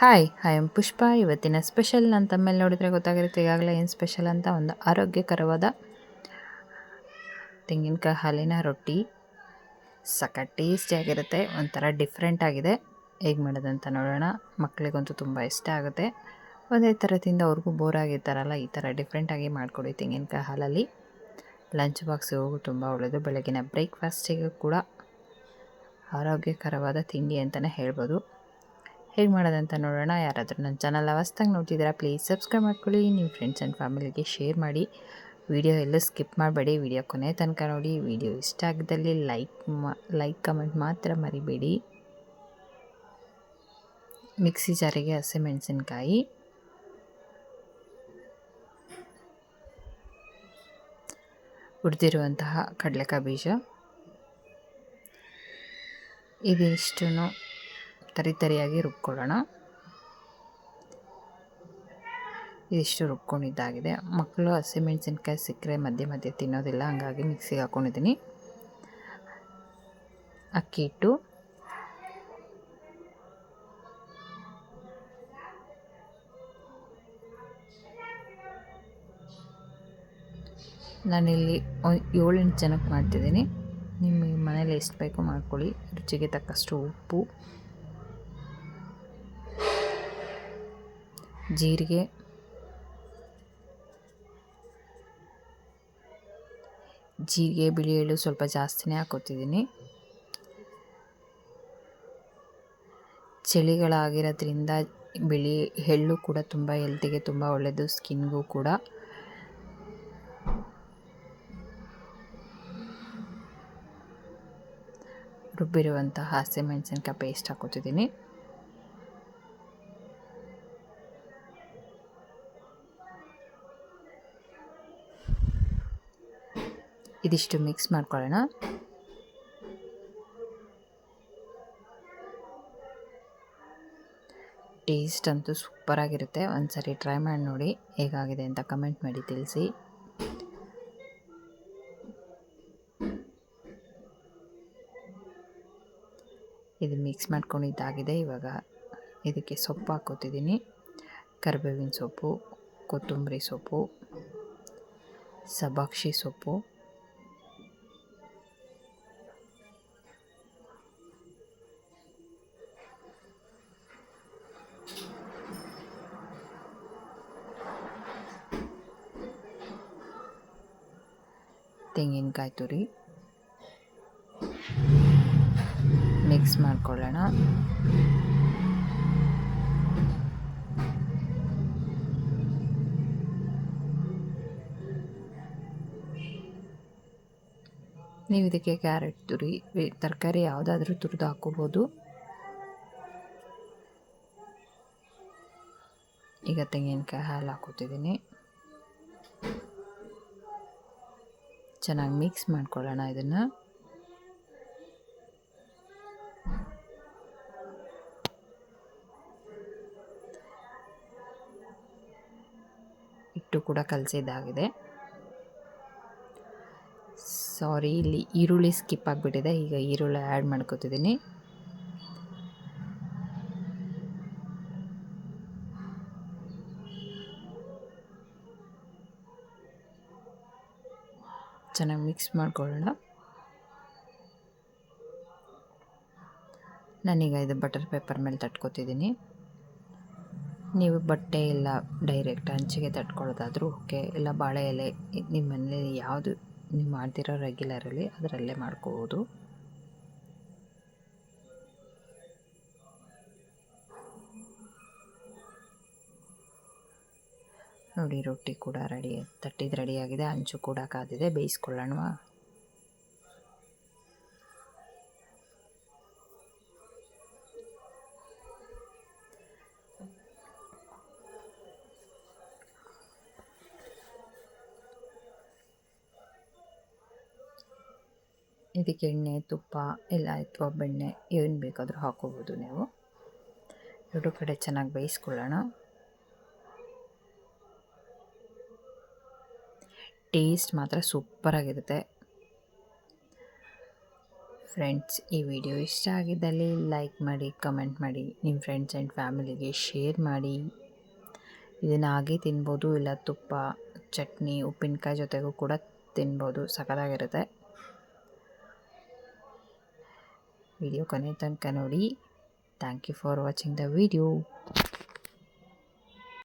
Hi I M ಪುಷ್ಪ ಇವತ್ತಿನ special ನನ್ನ ತಮ್ಮಲ್ಲಿ ನೋಡಿದರೆ ಗೊತ್ತಾಗಿರುತ್ತೆ, ಈಗಾಗಲೇ ಏನು ಸ್ಪೆಷಲ್ ಅಂತ ಒಂದು ಆರೋಗ್ಯಕರವಾದ ತೆಂಗಿನಕಾಯಿ ಹಾಲಿನ ರೊಟ್ಟಿ. ಸಖತ್ ಟೇಸ್ಟಿಯಾಗಿರುತ್ತೆ ಒಂಥರ ಡಿಫ್ರೆಂಟ್ ಆಗಿದೆ. ಹೇಗೆ ಮಾಡೋದಂತ ನೋಡೋಣ. ಮಕ್ಕಳಿಗಂತೂ ತುಂಬ ಇಷ್ಟ ಆಗುತ್ತೆ. ಒಂದೇ ಥರ ತಿಂದು ಅವ್ರಿಗೂ ಬೋರ್ ಆಗಿರ್ತಾರಲ್ಲ, ಈ ಥರ ಡಿಫ್ರೆಂಟಾಗಿ ಮಾಡಿಕೊಡಿ ತೆಂಗಿನಕಾಯಿ ಹಾಲಲ್ಲಿ. ಲಂಚ್ ಬಾಕ್ಸಿಗೂ ತುಂಬ ಒಳ್ಳೆಯದು ಬೆಳಗಿನ ಬ್ರೇಕ್ಫಾಸ್ಟಿಗೂ ಕೂಡ ಆರೋಗ್ಯಕರವಾದ ತಿಂಡಿ ಅಂತಲೇ ಹೇಳ್ಬೋದು. ಹೇಗೆ ಮಾಡೋದಂತ ನೋಡೋಣ. ಯಾರಾದರೂ ನನ್ನ ಚಾನಲ್ ಅವಸ್ತಾಗಿ ನೋಡ್ತಿದ್ದೀರಾ, ಪ್ಲೀಸ್ ಸಬ್ಸ್ಕ್ರೈಬ್ ಮಾಡ್ಕೊಳ್ಳಿ. ನಿಮ್ಮ ಫ್ರೆಂಡ್ಸ್ ಆ್ಯಂಡ್ ಫ್ಯಾಮಿಲಿಗೆ ಶೇರ್ ಮಾಡಿ. ವಿಡಿಯೋ ಎಲ್ಲ ಸ್ಕಿಪ್ ಮಾಡಬೇಡಿ. ವಿಡಿಯೋ ಕೊನೆ ತನಕ ನೋಡಿ. ವಿಡಿಯೋ ಇಷ್ಟ ಆಗದಲ್ಲಿ ಲೈಕ್ ಲೈಕ್ ಕಮೆಂಟ್ ಮಾತ್ರ ಮರಿಬೇಡಿ. ಮಿಕ್ಸಿ ಜಾರಿಗೆ ಹಸಿಮೆಣಸಿನ್ಕಾಯಿ ಉಡ್ದಿರುವಂತಹ ಕಡಲೆಕಾಯಿ ಬೀಜ. ಇದಿಷ್ಟು ತರಿತರಿಯಾಗಿ ರುಬ್ಕೊಳ್ಳೋಣ. ಇದಿಷ್ಟು ರುಬ್ಕೊಂಡಿದ್ದಾಗಿದೆ. ಮಕ್ಕಳು ಹಸಿಮೆಣಸಿನ್ಕಾಯಿ ಸಿಕ್ಕರೆ ಮಧ್ಯೆ ಮಧ್ಯೆ ತಿನ್ನೋದಿಲ್ಲ, ಹಂಗಾಗಿ ಮಿಕ್ಸಿಗೆ ಹಾಕ್ಕೊಂಡಿದ್ದೀನಿ ಅಕ್ಕಿ ಹಿಟ್ಟು. ನಾನಿಲ್ಲಿ ಏಳೆಂಟು ಜನಕ್ಕೆ ಮಾಡ್ತಿದ್ದೀನಿ. ನಿಮಗೆ ಮನೇಲಿ ಎಷ್ಟು ಬೇಕೋ ಮಾಡ್ಕೊಳ್ಳಿ. ರುಚಿಗೆ ತಕ್ಕಷ್ಟು ಉಪ್ಪು. ಜೀರಿಗೆ. ಜೀರಿಗೆ ಬಿಳಿ ಎಳ್ಳು ಸ್ವಲ್ಪ ಜಾಸ್ತಿನೇ ಹಾಕೋತಿದ್ದೀನಿ. ಚಳಿಗಳಾಗಿರೋದ್ರಿಂದ ಬಿಳಿ ಎಳ್ಳು ಕೂಡ ತುಂಬ ಹೆಲ್ತಿಗೆ ತುಂಬ ಒಳ್ಳೆಯದು ಸ್ಕಿನ್ಗೂ ಕೂಡ. ರುಬ್ಬಿರುವಂತಹ ಹಸಿಮೆಣಸಿನ್ಕಾಯಿ ಪೇಸ್ಟ್ ಹಾಕೋತಿದ್ದೀನಿ. ಇದಿಷ್ಟು ಮಿಕ್ಸ್ ಮಾಡ್ಕೊಳ್ಳೋಣ. ಟೇಸ್ಟ್ ಅಂತೂ ಸೂಪರಾಗಿರುತ್ತೆ ಒಂದು ಸರಿ ಟ್ರೈ ಮಾಡಿ ನೋಡಿ ಹೇಗಾಗಿದೆ ಅಂತ ಕಮೆಂಟ್ ಮಾಡಿ ತಿಳಿಸಿ. ಇದು ಮಿಕ್ಸ್ ಮಾಡ್ಕೊಂಡಿದ್ದಾಗಿದೆ ಇವಾಗ. ಇದಕ್ಕೆ ಸೊಪ್ಪು ಹಾಕೋತಿದ್ದೀನಿ ಕರಿಬೇವಿನ ಸೊಪ್ಪು, ಕೊತ್ತಂಬರಿ ಸೊಪ್ಪು ಸಬಾಕ್ಷಿ ಸೊಪ್ಪು. ತೆಂಗಿನಕಾಯಿ ತುರಿ. ಮಿಕ್ಸ್ ಮಾಡ್ಕೊಳ್ಳೋಣ. ನೀವು ಇದಕ್ಕೆ ಕ್ಯಾರೆಟ್ ತುರಿ ತರಕಾರಿ ಯಾವುದಾದ್ರೂ ತುರಿದು ಹಾಕೋಬೋದು ಈಗ ತೆಂಗಿನಕಾಯಿ ಹಾಲು ಹಾಕೋತಿದ್ದೀನಿ ಚೆನ್ನಾಗಿ ಮಿಕ್ಸ್ ಮಾಡ್ಕೊಳ್ಳೋಣ ಇದನ್ನು. ಹಿಟ್ಟು ಕೂಡ ಕಲಸಿದ್ದಾಗಿದೆ. ಸಾರಿ ಇಲ್ಲಿ ಈರುಳ್ಳಿ ಸ್ಕಿಪ್ ಆಗಿಬಿಟ್ಟಿದೆ. ಈಗ ಈರುಳ್ಳಿ ಆ್ಯಡ್ ಮಾಡ್ಕೋತಿದ್ದೀನಿ. ಚೆನ್ನಾಗಿ ಮಿಕ್ಸ್ ಮಾಡ್ಕೊಳ್ಳೋಣ. ನಾನೀಗ ಇದು ಬಟರ್ ಪೇಪರ್ ಮೇಲೆ ತಟ್ಕೊತಿದ್ದೀನಿ. ನೀವು ಬಟ್ಟೆ ಇಲ್ಲ ಡೈರೆಕ್ಟ್ ಹಂಚಿಗೆ ತಟ್ಕೊಳ್ಳೋದಾದರೂ ಓಕೆ ಇಲ್ಲ ಬಾಳೆ ಎಲೆ ನಿಮ್ಮ ಮನೇಲಿ ಯಾವುದು ನೀವು ಮಾಡ್ತಿರೋ ರೆಗ್ಯುಲರಲ್ಲಿ ಅದರಲ್ಲೇ ಮಾಡ್ಕೋಬೋದು. ನೋಡಿ, ರೊಟ್ಟಿ ಕೂಡ ರೆಡಿ ತಟ್ಟಿದ್ದು ರೆಡಿಯಾಗಿದೆ ಅಂಚು ಕೂಡ ಕಾದಿದೆ. ಬೇಯಿಸ್ಕೊಳ್ಳೋಣ. ಇದಕ್ಕೆ ಎಣ್ಣೆ, ತುಪ್ಪ ಇಲ್ಲ ಅಥವಾ ಬೆಣ್ಣೆ, ಏನು ಬೇಕಾದರೂ ಹಾಕೋಬೋದು ನೀವು. ಎರಡು ಕಡೆ ಚೆನ್ನಾಗಿ ಬೇಯಿಸ್ಕೊಳ್ಳೋಣ. ಟೇಸ್ಟ್ ಮಾತ್ರ ಸೂಪರಾಗಿರುತ್ತೆ. ಫ್ರೆಂಡ್ಸ್, ಈ ವಿಡಿಯೋ ಇಷ್ಟ ಆಗಿದ್ದಲ್ಲಿ ಲೈಕ್ ಮಾಡಿ, ಕಮೆಂಟ್ ಮಾಡಿ, ನಿಮ್ಮ ಫ್ರೆಂಡ್ಸ್ ಆ್ಯಂಡ್ ಫ್ಯಾಮಿಲಿಗೆ ಶೇರ್ ಮಾಡಿ. ಇದನ್ನು ಹಾಗೆ ತಿನ್ಬೋದು, ಇಲ್ಲ ತುಪ್ಪ, ಚಟ್ನಿ, ಉಪ್ಪಿನಕಾಯಿ ಜೊತೆಗೂ ಕೂಡ ತಿನ್ಬೋದು, ಸಖತ್ತಾಗಿರುತ್ತೆ. ವಿಡಿಯೋ ಕೊನೆ ತನಕ ನೋಡಿ. Thank you for watching the video